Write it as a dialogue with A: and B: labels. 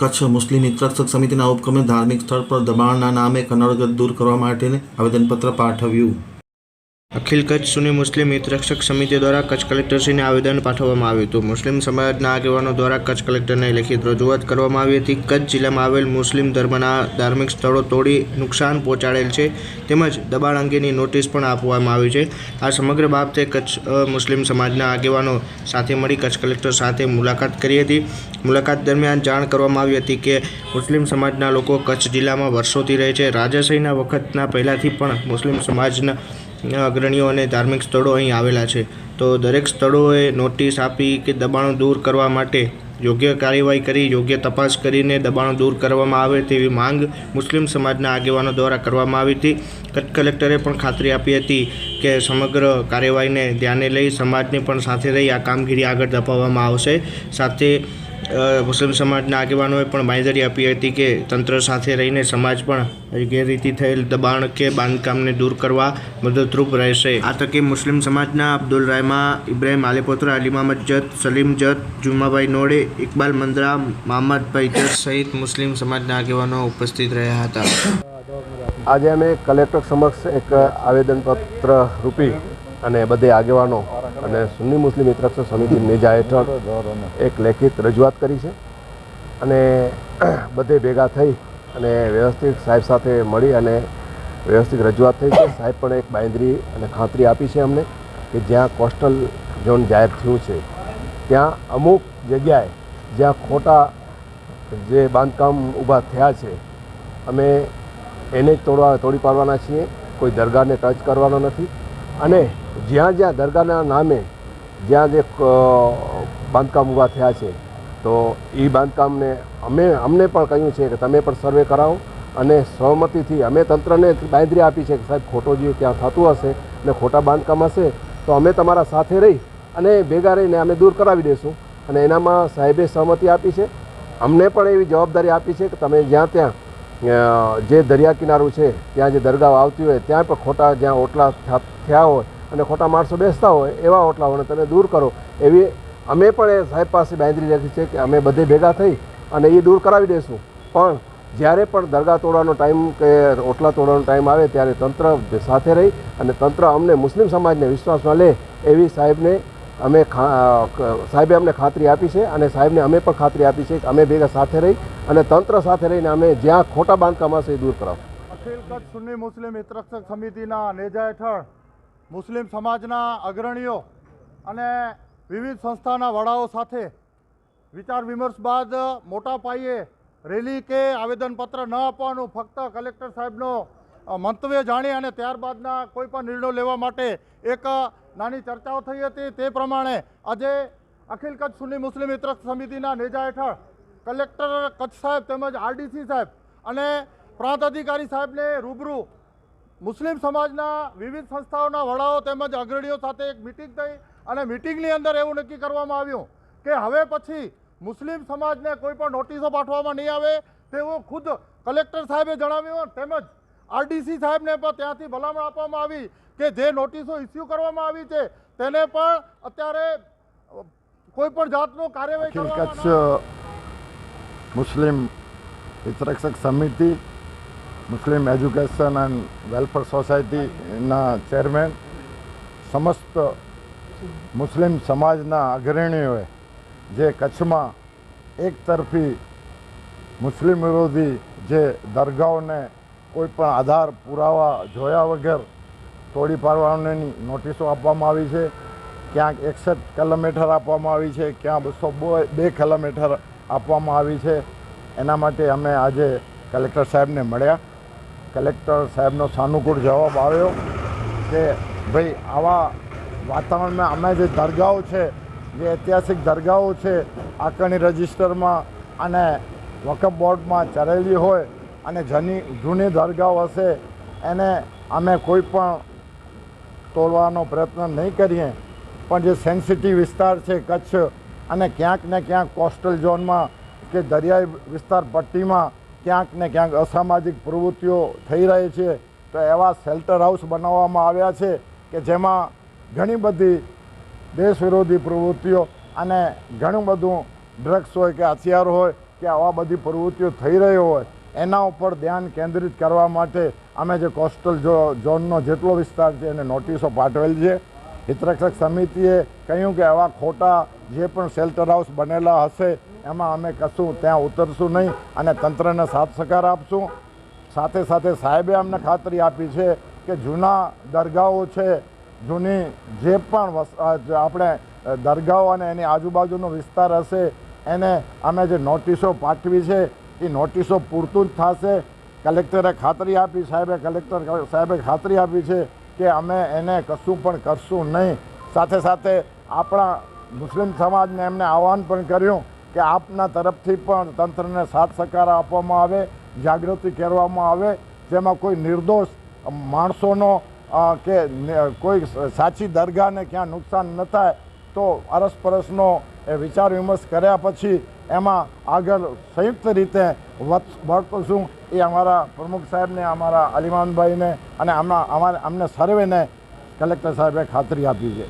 A: કચ્છ મુસ્લિમ હિતરક્ષક સમિતિના ઉપક્રમે ધાર્મિક સ્થળ પર દબાણના નામે કનડગત દૂર કરવા માટેને આવેદનપત્ર પાઠવ્યું.
B: અખિલ કચ્છ સુની મુસ્લિમ હિતરક્ષક સમિતિ દ્વારા કચ્છ કલેક્ટરશ્રીને આવેદન પાઠવવામાં આવ્યું હતું. મુસ્લિમ સમાજના આગેવાનો દ્વારા કચ્છ કલેક્ટરને લેખિત રજૂઆત કરવામાં આવી હતી. કચ્છ જિલ્લામાં આવેલ મુસ્લિમ ધર્મના ધાર્મિક સ્થળો તોડી નુકસાન પહોંચાડેલ છે. તેમજ દબાણ અંગેની નોટિસ પણ આપવામાં આવી છે. આ સમગ્ર બાબતે કચ્છ મુસ્લિમ સમાજના આગેવાનો સાથે મળી કચ્છ કલેક્ટર સાથે મુલાકાત કરી હતી. મુલાકાત દરમિયાન જાણ કરવામાં આવી હતી કે મુસ્લિમ સમાજના લોકો કચ્છ જિલ્લામાં વર્ષોથી રહે છે. રાજાશાહીના વખતના પહેલાંથી પણ મુસ્લિમ સમાજના અગ્રણીઓ અને ધાર્મિક સ્થળો અહીં આવેલા છે. તો દરેક સ્થળોએ નોટિસ આપી કે દબાણો દૂર કરવા માટે યોગ્ય કાર્યવાહી કરી, યોગ્ય તપાસ કરીને દબાણો દૂર કરવામાં આવે તેવી માંગ મુસ્લિમ સમાજના આગેવાનો દ્વારા કરવામાં આવી હતી. કચ્છ કલેક્ટરે પણ ખાતરી આપી હતી કે સમગ્ર કાર્યવાહીને ધ્યાને લઈ સમાજને પણ સાથે રહી આ કામગીરી આગળ ધપાવવામાં આવશે. સાથે મુસ્લિમ સમાજના આગેવાનોએ પણ બાંયધરી આપી હતી કે તંત્ર સાથે રહીને સમાજ પણ ગેરરીતિ થયેલ દબાણ કે બાંધકામને દૂર કરવા મદદરૂપ રહેશે. આ તકે મુસ્લિમ સમાજના અબ્દુલ રહેમા ઇબ્રાહિમ આલેપોત્રા અલીમામદ જત, સલીમ જત જુમાભાઈ નોડે, ઇકબાલ મંદરા મામદભાઈ જત સહિત મુસ્લિમ સમાજના આગેવાનો ઉપસ્થિત રહ્યા હતા.
C: આજે અમે કલેક્ટર સમક્ષ એક આવેદનપત્ર રૂપી અને બધે આગેવાનો અને સુન્ની મુસ્લિમ મિત્રક્ષ સમિતિ નેજા હેઠળ એક લેખિત રજૂઆત કરી છે. અને બધે ભેગા થઈ અને વ્યવસ્થિત સાહેબ સાથે મળી અને વ્યવસ્થિત રજૂઆત થઈ છે. સાહેબ પણ એક બાંયધરી અને ખાતરી આપી છે અમને કે જ્યાં કોસ્ટલ ઝોન જાહેર થયું છે, ત્યાં અમુક જગ્યાએ જ્યાં ખોટા જે બાંધકામ ઊભા થયા છે, અમે એને જ તોડવા, તોડી પાડવાના છીએ. કોઈ દરગાહને ટચ કરવાનો નથી. અને જ્યાં જ્યાં દરગાહના નામે જ્યાં જે બાંધકામ ઊભા થયા છે, તો એ બાંધકામને અમે, અમને પણ કહ્યું છે કે તમે પણ સર્વે કરાવો અને સહમતિથી અમે તંત્રને બાંધરી આપી છે કે સાહેબ ખોટો જે ત્યાં થતું હશે ને ખોટા બાંધકામ હશે, તો અમે તમારા સાથે રહી અને ભેગા રહીને અમે દૂર કરાવી દઈશું અને એનામાં સાહેબે સહમતિ આપી છે. અમને પણ એવી જવાબદારી આપી છે કે તમે જ્યાં ત્યાં જે દરિયા કિનારું છે, ત્યાં જે દરગાહ આવતી હોય, ત્યાં પણ ખોટા જ્યાં ઓટલા થયા હોય અને ખોટા માણસો બેસતા હોય એવા ઓટલાઓને તમે દૂર કરો. એવી અમે પણ એ સાહેબ પાસે બાંધરી રાખી છે કે અમે બધે ભેગા થઈ અને એ દૂર કરાવી દઈશું પણ જ્યારે પણ દરગાહ તોડવાનો ટાઈમ કે ઓટલા તોડવાનો ટાઈમ આવે ત્યારે તંત્ર સાથે રહી અને તંત્ર અમને મુસ્લિમ સમાજને વિશ્વાસમાં લે એવી સાહેબને અમે સાહેબે અમને ખાતરી આપી છે અને સાહેબને અમે પણ ખાતરી આપી છે કે અમે ભેગા સાથે રહી અને તંત્ર સાથે રહીને અમે જ્યાં ખોટા બાંધકામ હશે એ દૂર કરાવ.
D: અખિલ કચ્છ સુન્ની મુસ્લિમ હિતરક્ષક સમિતિના નેજા હેઠળ મુસ્લિમ સમાજના અગ્રણીઓ અને વિવિધ સંસ્થાના વડાઓ સાથે વિચાર વિમર્શ બાદ મોટા પાયે રેલી કે આવેદનપત્ર ન આપવાનું ફક્ત કલેક્ટર સાહેબનો મંતવ્ય જાણી અને ત્યારબાદના કોઈ પણ નિર્ણયો લેવા માટે એક નાની ચર્ચાઓ થઈ હતી. તે પ્રમાણે આજે અખિલ કચ્છ સુન્ની મુસ્લિમ મિત્ર સમિતિના નેજા હેઠળ કલેક્ટર કચ્છ સાહેબ તેમજ આરડીસી સાહેબ અને પ્રાંત અધિકારી સાહેબને રૂબરૂ મુસ્લિમ સમાજના વિવિધ સંસ્થાઓના વડાઓ તેમજ અગ્રણીઓ સાથે એક મિટિંગ થઈ અને મિટિંગની અંદર એવું નક્કી કરવામાં આવ્યું કે હવે પછી મુસ્લિમ સમાજને કોઈ પણ નોટિસો પાઠવવામાં નહીં આવે તેવું ખુદ કલેક્ટર સાહેબે જણાવ્યું તેમજ આરડીસી સાહેબને પણ ત્યાંથી ભલામણ આપવામાં આવી કે જે નોટિસો ઇસ્યુ કરવામાં આવી છે તેને પણ અત્યારે કોઈ પણ જાતનું કાર્યવાહી
E: કચ્છ મુસ્લિમ હિતરક્ષક સમિતિ મુસ્લિમ એજ્યુકેશન એન્ડ વેલફેર સોસાયટીના ચેરમેન, સમસ્ત મુસ્લિમ સમાજના અગ્રણીઓએ જે કચ્છમાં એક તરફી મુસ્લિમ વિરોધી જે દરગાહોને કોઈ પણ આધાર પુરાવા જોયા વગર તોડી પાડવાની નોટિસો આપવામાં આવી છે. ક્યાંક એકસઠ કિલોમીટર આપવામાં આવી છે ક્યાં બસો બે કિલોમીટર આપવામાં આવી છે. એના માટે અમે આજે કલેક્ટર સાહેબને મળ્યા. કલેક્ટર સાહેબનો સાનુકૂળ જવાબ આવ્યો કે ભાઈ, આવા વાતાવરણમાં અમે જે દરગાહો છે, જે ઐતિહાસિક દરગાહો છે, આકારણી રજિસ્ટરમાં અને વકફ બોર્ડમાં ચરેલી હોય અને જની, જૂની દરગાહો હશે, એને અમે કોઈ પણ તોડવાનો પ્રયત્ન નહીં કરીએ. પણ જે સેન્સિટિવ વિસ્તાર છે, કચ્છ અને ક્યાંક ને ક્યાંક કોસ્ટલ ઝોનમાં કે દરિયાઈ વિસ્તાર પટ્ટીમાં ક્યાંક ને ક્યાંક અસામાજિક પ્રવૃત્તિઓ થઈ રહી છે, તો એવા શેલ્ટર હાઉસ બનાવવામાં આવ્યા છે કે જેમાં ઘણી બધી દેશ વિરોધી પ્રવૃત્તિઓ અને ઘણું બધું ડ્રગ્સ હોય કે હથિયાર હોય કે આવા બધી પ્રવૃત્તિઓ થઈ રહી હોય, એના ઉપર ધ્યાન કેન્દ્રિત કરવા માટે અમે જે કોસ્ટલ જો ઝોનનો જેટલો વિસ્તાર છે એને નોટિસો પાઠવેલ છે. હિતરક્ષક સમિતિએ કહ્યું કે આવા ખોટા જે પણ શેલ્ટર હાઉસ બનેલા હશે એમાં અમે કશું ત્યાં ઉતરશું નહીં અને તંત્રને સાથ સહકાર આપશું. સાથે સાથે સાહેબે અમને ખાતરી આપી છે કે જૂના દરગાહો છે, જૂની જે પણ આપણે દરગાહો અને એની આજુબાજુનો વિસ્તાર હશે, એને અમે જે નોટિસો પાઠવી છે, એ નોટિસો પૂરતું જ થશે. કલેક્ટરે ખાતરી આપી, સાહેબે કલેક્ટર સાહેબે ખાતરી આપી છે કે અમે એને કશું પણ કરશું નહીં. સાથે સાથે આપણા મુસ્લિમ સમાજને એમને આહવાન પણ કર્યું કે આપના તરફથી પણ તંત્રને સાથ સહકાર આપવામાં આવે, જાગૃતિ કરવામાં આવે, જેમાં કોઈ નિર્દોષ માણસોનો કે કોઈ સાચી દરગાહને ક્યાં નુકસાન ન થાય, તો અરસપરસનો વિચાર વિમર્શ કર્યા પછી એમાં આગળ સંયુક્ત રીતે વર્તશું એ અમારા પ્રમુખ સાહેબને, અમારા અલીમાનભાઈને અને આમના, અમારે, અમને સર્વેને કલેક્ટર સાહેબે ખાતરી આપી છે.